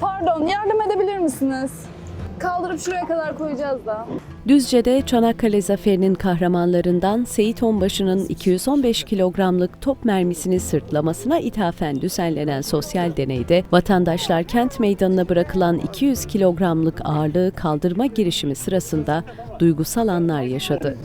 Pardon, yardım edebilir misiniz? Kaldırıp şuraya kadar koyacağız da. Düzce'de Çanakkale Zaferi'nin kahramanlarından Seyit Onbaşı'nın 215 kilogramlık top mermisini sırtlamasına ithafen düzenlenen sosyal deneyde vatandaşlar kent meydanına bırakılan 200 kilogramlık ağırlığı kaldırma girişimi sırasında duygusal anlar yaşadı.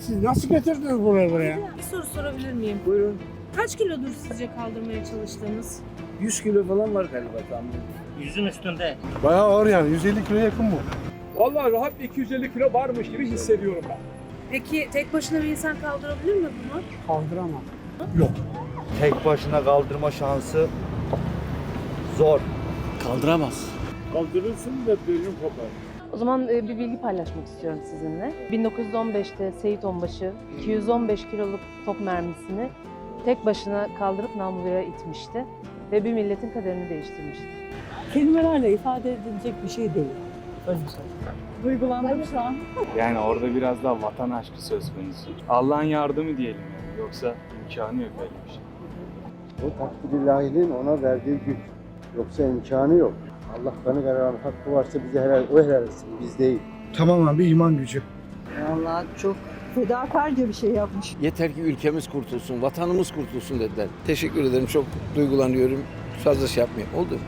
Siz nasıl getirdiniz buraya buraya? Bir soru sorabilir miyim? Buyurun. Kaç kilodur sizce kaldırmaya çalıştığınız? 100 kilo falan var galiba tahmin. Yüzün üstünde. Bayağı ağır yani. 150 kilo yakın bu. Vallahi rahat 250 kilo varmış gibi hissediyorum ben. Peki tek başına bir insan kaldırabilir mi bunu? Kaldıramam. tek başına kaldırma şansı zor. Kaldıramaz. Kaldırırsın da bölüm kopar. O zaman e, bir bilgi paylaşmak istiyorum sizinle. 1915'te Seyit Onbaşı 215 kiloluk top mermisini tek başına kaldırıp namluya itmişti ve bir milletin kaderini değiştirmişti. kelimelerle ifade edilecek bir şey değil. Öyle söyleyeyim. Duygulandım şu an. Yani orada biraz daha vatan aşkı söz konusu. Allah'ın yardımı diyelim yani. Yoksa imkanı yok öyle bir şey. O takdir ilahinin ona verdiği güç. Yoksa imkanı yok. Allah kanı kararı hakkı varsa bize helal, o helal etsin, biz değil. Tamamen bir iman gücü. Vallahi çok fedakarca bir şey yapmış. Yeter ki ülkemiz kurtulsun, vatanımız kurtulsun dediler. Teşekkür ederim. Çok duygulanıyorum. Fazla şey yapmayayım. Oldu.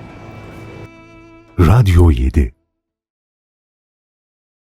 Radyo 7